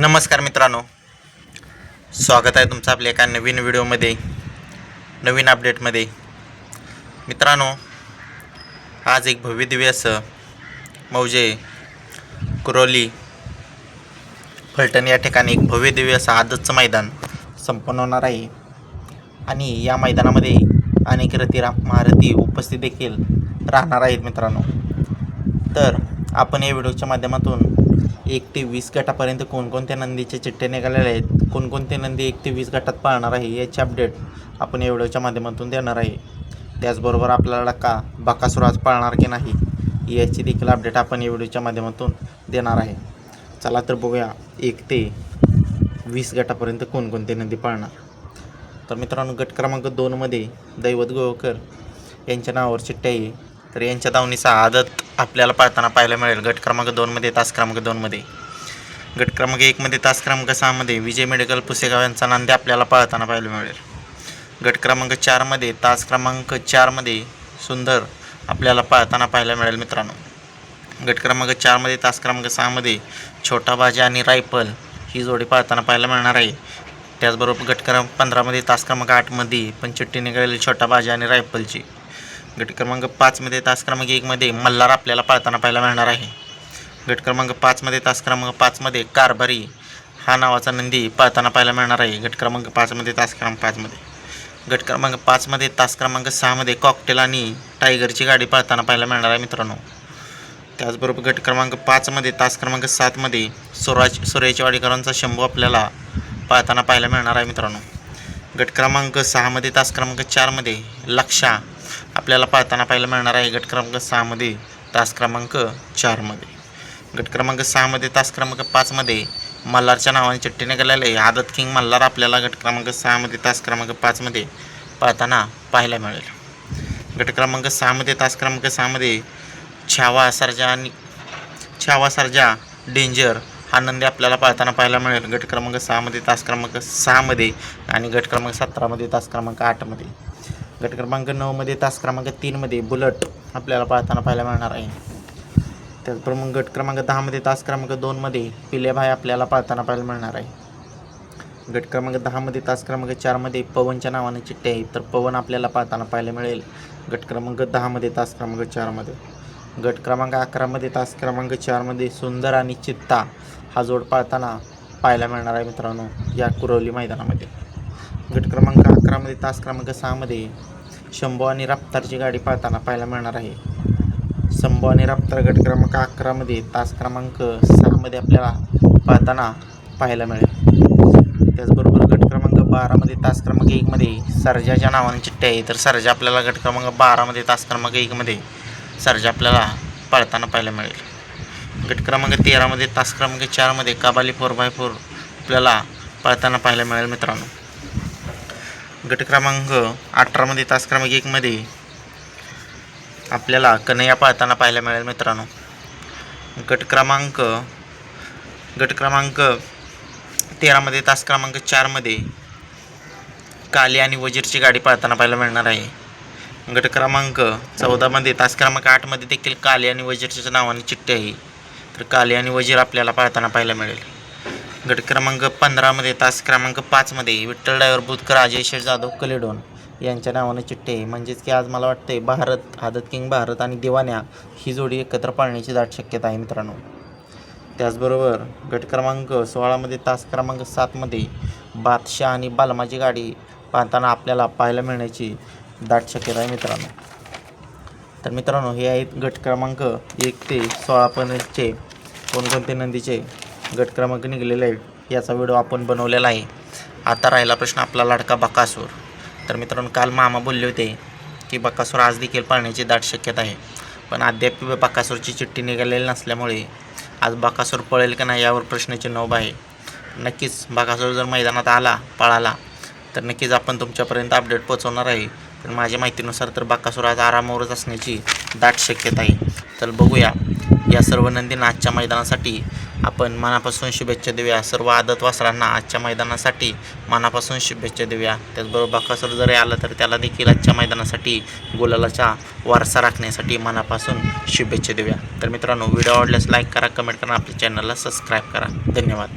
नमस्कार मित्रांनो. स्वागत आहे तुमचं आपल्या एका नवीन व्हिडिओमध्ये नवीन अपडेटमध्ये. मित्रांनो आज एक भव्य दिव्य असं मौजे कुरोली फलटण या ठिकाणी एक भव्यदिव्य असं आजचं मैदान संपन्न होणार आहे. आणि या मैदानामध्ये अनेक रथीरा महारथी उपस्थित देखील राहणार आहेत मित्रांनो. तर आपण या व्हिडिओच्या माध्यमातून एक ते वीस गटापर्यंत कोणकोणत्या नंदीचे चिठ्ठ्या निघालेले आहेत कोणकोणते नंदी एक ते वीस गटात पाळणार आहे याची अपडेट आपण या व्हिडिओच्या माध्यमातून देणार आहे. त्याचबरोबर आपल्याला का बकासूर आज पाळणार की नाही याची देखील अपडेट आपण या व्हिडिओच्या माध्यमातून देणार आहे. चला तर बघूया एक ते वीस गटापर्यंत कोणकोणती नंदी पाळणार. तर मित्रांनो गट क्रमांक दोनमध्ये दैवत गोळकर यांच्या नावावर चिठ्ठ्या आहे. तर यांच्या धावणीचा आदत आपल्याला पाळताना पाहायला मिळेल. गट क्रमांक दोनमध्ये तास क्रमांक दोनमध्ये गट क्रमांक एकमध्ये तास क्रमांक सहामध्ये विजय मेडिकल पुसेगाव यांचा नांदे आपल्याला पाळताना पाहायला मिळेल. गट क्रमांक चारमध्ये तास क्रमांक चारमध्ये सुंदर आपल्याला पाळताना पाहायला मिळेल मित्रांनो. गट क्रमांक चारमध्ये तास क्रमांक सहामध्ये छोटा बाजा आणि रायफल ही जोडी पाळताना पाहायला मिळणार आहे. त्याचबरोबर गट क्रमांक पंधरामध्ये तास क्रमांक आठमध्ये पण चिठ्ठी निघालेली छोटा बाजा आणि रायफलची. गट क्रमांक पाचमध्ये तास क्रमांक एकमध्ये मल्हार आपल्याला पाळताना पाहायला मिळणार आहे. गट क्रमांक पाचमध्ये तास क्रमांक पाचमध्ये कारभारी हा नावाचा नंदी पाळताना पाहायला मिळणार आहे. गट क्रमांक पाचमध्ये तास क्रमांक पाचमध्ये गट क्रमांक पाचमध्ये तास क्रमांक सहामध्ये कॉकटेल आणि टायगरची गाडी पाळताना पाहायला मिळणार आहे मित्रांनो. त्याचबरोबर गट क्रमांक पाचमध्ये तास क्रमांक सातमध्ये स्वराज सूर्याची वाडीकरांचा शंभू आपल्याला पाळताना पाहायला मिळणार आहे मित्रांनो. गट क्रमांक सहामध्ये तास क्रमांक चारमध्ये लक्षा आपल्याला पाळताना पाहायला मिळणार आहे गट क्रमांक सहामध्ये तास क्रमांक चारमध्ये गट क्रमांक सहामध्ये तास क्रमांक पाचमध्ये मल्हारच्या नावाने चिठ्ठी गेलेले आहे. आदत किंग मल्हार आपल्याला गट क्रमांक सहामध्ये तास क्रमांक पाचमध्ये पाळताना पाहायला मिळेल. गट क्रमांक सहामध्ये तास क्रमांक सहामध्ये छावा सर्जा आणि छावा सारजा डेंजर हा नंदी आपल्याला पाळताना पाहायला मिळेल. गट क्रमांक सहामध्ये तास क्रमांक सहामध्ये आणि गट क्रमांक सतरामध्ये तास क्रमांक आठमध्ये गट क्रमांक नऊमध्ये तास क्रमांक तीनमध्ये बुलट आपल्याला पाळताना पाहायला मिळणार आहे. त्याचप्रमाणे गट क्रमांक दहामध्ये तास क्रमांक दोनमध्ये पिलेभाई आपल्याला पाळताना पाहायला मिळणार आहे. गट क्रमांक दहामध्ये तास क्रमांक चारमध्ये पवनच्या नावाने चिठ्ठी आहे तर पवन आपल्याला पाळताना पाहायला मिळेल. गट क्रमांक दहामध्ये तास क्रमांक चारमध्ये गट क्रमांक अकरामध्ये तास क्रमांक चारमध्ये सुंदर आणि चित्ता हा जोड पाळताना पाहायला मिळणार आहे मित्रांनो या कुरवली मैदानामध्ये. गट क्रमांक अकरामध्ये तास क्रमांक सहामध्ये शंभू आणि राप्तारची गाडी पाळताना पाहायला मिळणार आहे. शंभू आणि राप्तार गट क्रमांक अकरामध्ये तास क्रमांक सहामध्ये आपल्याला पाळताना पाहायला मिळेल. त्याचबरोबर गट क्रमांक बारामध्ये तास क्रमांक एकमध्ये सर्जाच्या नावाने चिठ्ठी आहे. तर सर्जा आपल्याला गट क्रमांक बारामध्ये तास क्रमांक एकमध्ये सर्जा आपल्याला पाळताना पाहायला मिळेल. गट क्रमांक तेरामध्ये तास क्रमांक चारमध्ये काबाली फोर बाय फोर आपल्याला पाळताना पाहायला मिळेल मित्रांनो. गट क्रमांक अठरामध्ये तास क्रमांक एकमध्ये आपल्याला कन्हैया पाळताना पाहायला मिळेल मित्रांनो. गट क्रमांक गट क्रमांक तेरामध्ये तास क्रमांक चारमध्ये काली आणि वजीरची गाडी पाळताना पाहायला मिळणार आहे. गट क्रमांक चौदामध्ये तास क्रमांक आठमध्ये देखील काली आणि वजीरच्या नावाने चिठ्ठी आहे. तर काली आणि वजीर आपल्याला पाळताना पाहायला मिळेल. गट क्रमांक पंधरामध्ये तास क्रमांक पाचमध्ये विठ्ठल डायवर बुधकर अजय शेठ जाधव कलेडोन यांच्या नावाने चिठ्ठी आहे. म्हणजेच की आज मला वाटते भारत आदत किंग भारत आणि दिवाण्या ही जोडी एकत्र पाळण्याची दाट शक्यता आहे मित्रांनो. त्याचबरोबर गट क्रमांक सोळामध्ये तास क्रमांक सातमध्ये बादशाह आणि बालमाची गाडी पाहताना आपल्याला पाहायला मिळण्याची दाट शक्यता आहे मित्रांनो. तर मित्रांनो हे आहेत गट क्रमांक एक ते सोळापर्यंतचे कोणकोणते नंदीचे गट क्रमांक निघालेले आहे. याचा व्हिडिओ आपण बनवलेला आहे. आता राहिला प्रश्न आपला लाडका बकासूर. तर मित्रांनो काल मामा बोलले होते की बकासूर आज देखील पाळण्याची दाट शक्यता आहे. पण अद्याप बकासूरची चिठ्ठी निघालेली नसल्यामुळे आज बकासूर पळेल का नाही यावर प्रश्नचिन्ह उभं आहे. नक्कीच बकासूर जर मैदानात आला पळाला तर नक्कीच आपण तुमच्यापर्यंत अपडेट पोहोचवणार आहे. पण माझ्या माहितीनुसार तर बकासूर आज आरामावरच असण्याची दाट शक्यता आहे. तर बघूया. या सर्व नंदींना आजच्या मैदानासाठी आपण मनापासून शुभेच्छा देऊया. सर्व आदत वासरांना आजच्या मैदानासाठी मनापासून शुभेच्छा देऊया. त्याचबरोबर बकासूर जरी आला तर त्याला देखील आजच्या मैदानासाठी गुलालाचा वारसा राखण्यासाठी मनापासून शुभेच्छा देऊया. तर मित्रांनो व्हिडिओ आवडल्यास लाईक करा कमेंट करा आपल्या चॅनलला सबस्क्राईब करा. धन्यवाद.